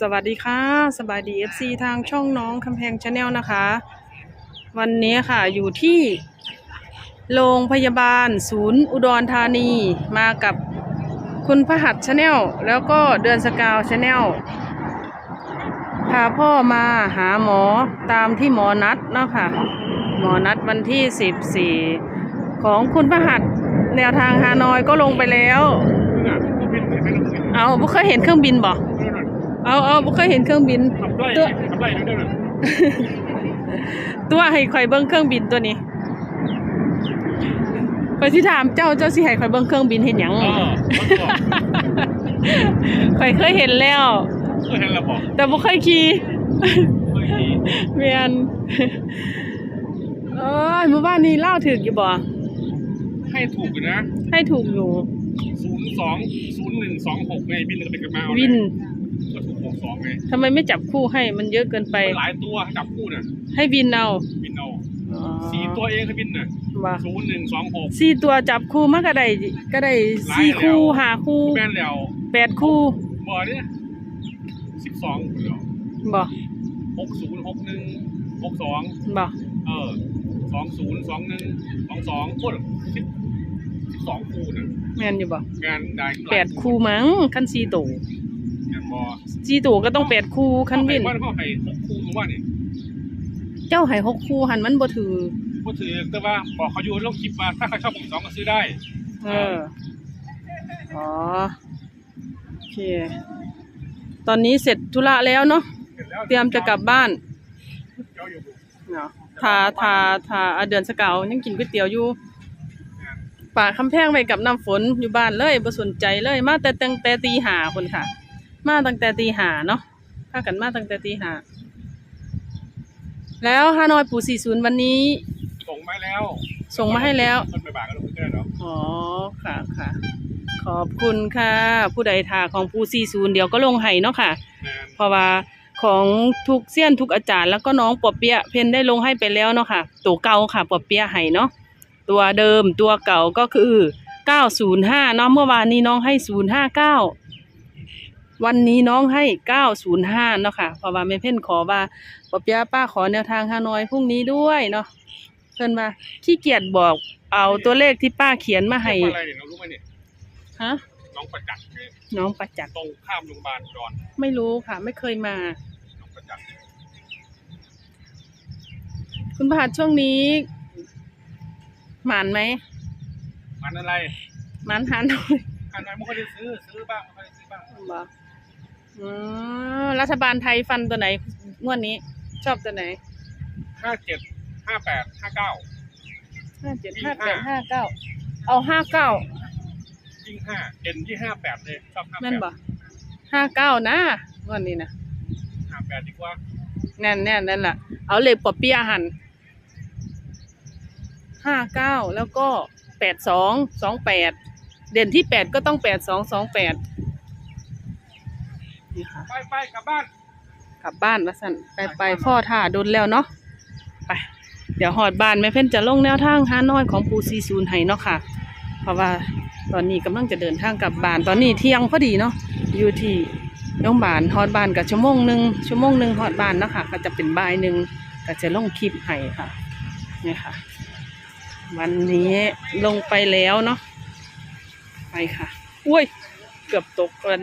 สวัสดีค่ะ สบายดี FC ทางช่องน้องคำแพงชาแนลนะคะ วันนี้ค่ะอยู่ที่โรงพยาบาล ศูนย์อุดรธานีมากับคุณพหัสชาแนลแล้วก็เดือนสกาวชาแนลพาพ่อมาหาหมอตามที่หมอนัดเนาะค่ะ หมอนัดวันที่ 14 ของคุณพหัสแนวทางฮานอยก็ลงไปแล้ว เอาบ่เคยเห็นเครื่องบินบ่ เอาเอาบ่เคยเห็นเครื่องบิน ขับไล่ตัว ขับไล่นั่นน่ะตัวให้ข่อยเบิ่งเครื่องบินตัวนี้ข่อยสิถามเจ้าเจ้าสิให้ข่อยเบิ่งเครื่องบินเห็นหยัง เออมันบอกข่อยเคยเห็นแล้วเคยเห็นแล้วบอกแต่บ่เคยขี่เคยขี่แม่นเอ้ยเมื่อวานนี้เล่าถึกอยู่บ่ ให้ถูกอยู่นะให้ถูกอยู่ ศูนย์สองศูนย์หนึ่งสองหกไงบินกันไปกันมาเอาวิน ก็ถูกหกสอง ไงทำไมไม่จับคู่ให้มันเยอะเกินไป มันหลายตัวให้จับคู่น่ะให้วินเอาบินเอาอ๋อสี่ตัวเองให้บินน่ะว่าศูนย์หนึ่งสองหกสี่ตัวจับคู่มาก็ได้ก็ได้สี่คู่ห้าคู่แม่นแล้วแปดคู่บ่อเนี่ยสิบสองคนเดียวบ่หกศูนย์หกหนึ่งหกสองบ่เออสองศูนย์สองหนึ่งสองสองโคตรสิบสิบสองคู่น่ะแม่นอยู่บ่งานได้แปดคู่มั้งคันสี่ตัวงาน บอสี่ตัวก็ต้องแปดคู่คันวินว่าเขาให้หกคู่มึงว่านี่เจ้าให้หกคู่หันมันบ่ถือก็ถือแต่ว่าบอกเขาอยู่ลงคลิปมาถ้าใครชอบผมสองก็ซื้อได้ เอออ๋อโอเค ตอนนี้เสร็จธุระแล้วเนาะเสร็จแล้วเตรียมจะกลับบ้านเจ้าอยู่เนาะทาทาทาอะเดือนสกาวยังกินก๋วยเตี๋ยวอยู่ป่ากคำแพงไว้กับน้ำฝนอยู่บ้านเลยบ่สนใจเลย มาแต่ตั้งแต่ตีหาคนค่ะ มาตั้งแต่ตีหาเนาะพากันมาตั้งแต่ตีหา แล้วฮานอยปู่สี่ศูนย์วันนี้ ส่งมาแล้วส่งมาให้แล้วต้นไปบากก็ลงได้แล้วอ๋อ ค่ะค่ะ ขอบคุณค่ะ ผู้ใดทาของปูซีศูนย์เดี๋ยวก็ลงให้เนาะค่ะงานเพราะว่าของทุกเสี้ยนทุกอาจารย์แล้วก็น้องปอเปียะเพนได้ลงให้ไปแล้วเนาะค่ะ ตัวเก่าค่ะปอเปียะให้เนาะตัวเดิมตัวเก่าก็คือ 905เนาะเมื่อวานนี้น้องให้ 059 วันนี้น้องให้905เนาะค่ะเพราะว่าแม่เพ่นขอว่าปอเปียะป้าขอแนวทางฮานอยพรุ่งนี้ด้วยเนาะเพิ่นว่าขี้เกียจบอกเอาตัวเลขที่ป้าเขียนมาให้อะไรเนี่ยน้องรู้ไหมเนี่ยฮะน้องประจักษ์ไงน้องประจักษ์ตรงข้ามโรงพยาบาลอุดอนไม่รู้ค่ะ ไม่เคยมา น้องประจักษ์คุณประหัสช่วงนี้หมานไหมมันอะไรหมานหาหน่อยอันไหนไม่ค่อยได้ซื้อซื้อบ้างไม่ค่อยได้ซื้อบ้าง บ่ อืมรัฐบาลไทยฟันตัวไหนงวดนี้ ชอบตัวไหนห้าเจ็ดห้าแปดห้าเก้าห้าเจ็ดวิ่ห้างแปดห้าห้าเก้าเอาห้าเก้ายิ่งห้าเด่นที่ห้าแปดเลยชอบห้าแปแม่นดบ่ห้าเก้านะงวดนี้นะห้าแปดดีกว่าแน่นแน่นนั่นแหละเอาเหล็กปอเปียะหันห้าเก้าแล้วก็แปดสองสองแปดเด่นที่แปดก็ต้องแปดสองสองแปด นี่ค่ะ ไปไปกลับบ้าน กลับบ้านมาสั่นไปไปพ่อท่าโดนแล้วเนาะไป เดี๋ยวหอดบ้านแม่เพ่นจะลงแนวทางฮานอยของปูซีซูนให้เนาะค่ะ เพราะว่าตอนนี้กำลังจะเดินทางกลับบ้านตอนนี้เที่ยงพอดีเนาะอยู่ที่โรงพยาบาลฮอดบ้านกับชั่วโมงหนึ่งชั่วโมงหนึ่งฮอดบ้านเนาะค่ะ ก็จะเป็นบ่ายหนึ่งก็จะลงคลิปให้ค่ะนี่ค่ะ วันนี้ลงไปแล้วเนาะไปค่ะ อุ้ย เกือบตกกัน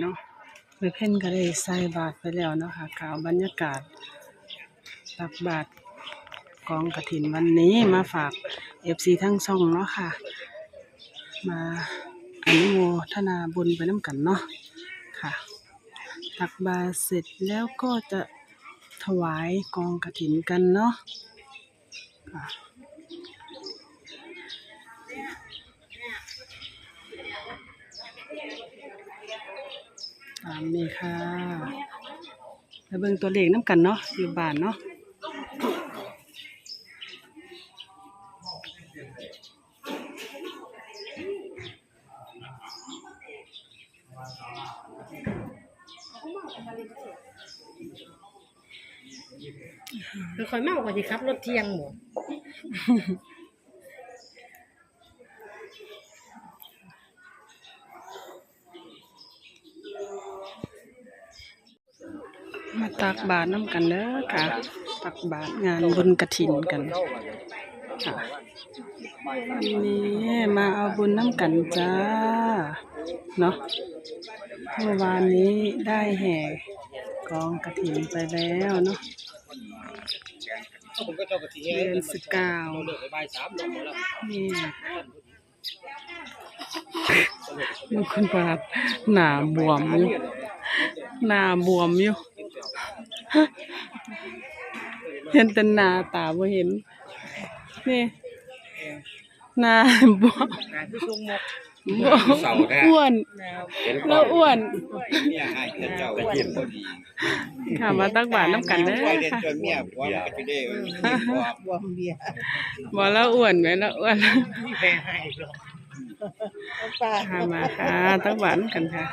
เนาะแม่เพ่นก็ได้ใส่บาตรไปแล้วเนาะค่ะกล่าวบรรยากาศตักบาตรกองกระถินวันนี้มาฝากเอฟซีทั้งช่องเนาะค่ะ มาอนุโมทนาบุญไปน้ำกันเนาะค่ะ ตักบาตรเสร็จแล้วก็จะถวายกองกระถินกันเนาะค่ะ ตามนี้ค่ะแล้วเบิ่งตัวเลขน้ำกันเนาะอยู่บ้านเนาะคือคอยเมากว่าสิครับรถเที่ยงหมด มาตักบาตรน้ำกันเด้อค่ะ ตักบาตรงานบุญกระถินกันค่ะวันนี้มาเอาบุญน้ำกันจ้า เนาะเมื่อวานนี้ได้แห่กองกระถินไปแล้วเนาะเดือนสิบเก้าเลิกไปบ่ายสามลงหมดแล้วนี่มันคุณปาดหนาบวมอยู่หนาบวมอยู่ เห็นแต่หน้าตาบ่เห็น นี่หน้าบวมงานที่ทรงหมกบวมอ้วน แล้วอ้วนเนี่ยให้เงินเจ้าก็ยิ้มพอดีค่ะมาตักบาตรน้ำกันเด้อไว้เล่นค่ะจนเมียผัวมันก็จะได้เออผัวบวมเบียร์บ่แล้วอ้วนไหมแล้วอ้วนไม่แพ้ให้หรอกป้าค่ะมาค่ะตักบาตรน้ำกันค่ะ